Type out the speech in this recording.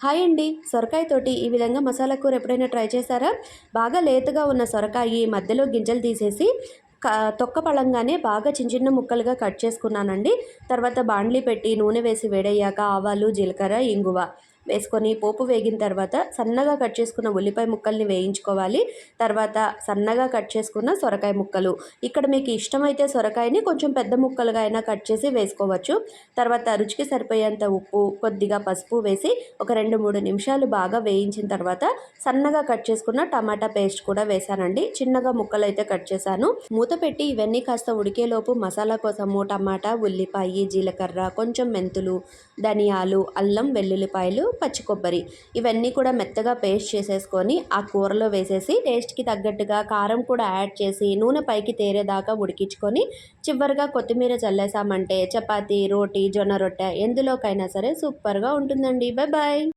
Hi అండి. సొరకాయ తోటి ఈ విధంగా మసాలా కూర ఎప్పుడైనా ట్రై చేశారా? బాగా లేతగా ఉన్న సొరకాయ మధ్యలో గింజలు తీసేసి క తొక్క పళంగానే బాగా చిన్న చిన్న ముక్కలుగా కట్ చేసుకున్నానండి. తర్వాత బాండ్లీ పెట్టి నూనె వేసి వేడయ్యాక ఆవాలు జీలకర్ర ఇంగువ వేసుకొని పోపు వేగిన తర్వాత సన్నగా కట్ చేసుకున్న ఉల్లిపాయ ముక్కల్ని వేయించుకోవాలి. తర్వాత సన్నగా కట్ చేసుకున్న సొరకాయ ముక్కలు. ఇక్కడ మీకు ఇష్టమైతే సొరకాయని కొంచెం పెద్ద ముక్కలుగా అయినా కట్ చేసి వేసుకోవచ్చు. తర్వాత రుచికి సరిపోయేంత ఉప్పు కొద్దిగా పసుపు వేసి ఒక రెండు మూడు నిమిషాలు బాగా వేయించిన తర్వాత సన్నగా కట్ చేసుకున్న టమాటా పేస్ట్ కూడా వేసానండి చిన్నగా ముక్కలు అయితే కట్ చేశాను. మూత పెట్టి ఇవన్నీ కాస్త ఉడికేలోపు మసాలా కోసము టమాటా ఉల్లిపాయ జీలకర్ర కొంచెం మెంతులు ధనియాలు అల్లం వెల్లుల్లిపాయలు పచ్చి కొబ్బరి. ఇవన్నీ కూడా మెత్తగా పేస్ట్ చేసేసుకొని ఆ కూరలో వేసేసి టేస్ట్కి తగ్గట్టుగా కారం కూడా యాడ్ చేసి నూనె పైకి తేరేదాకా ఉడికించుకొని చివరిగా కొత్తిమీర చల్లేసామంటే చపాతీ రోటీ జొన్న రొట్టె ఎందులోకైనా సరే సూపర్గా ఉంటుందండి. Bye bye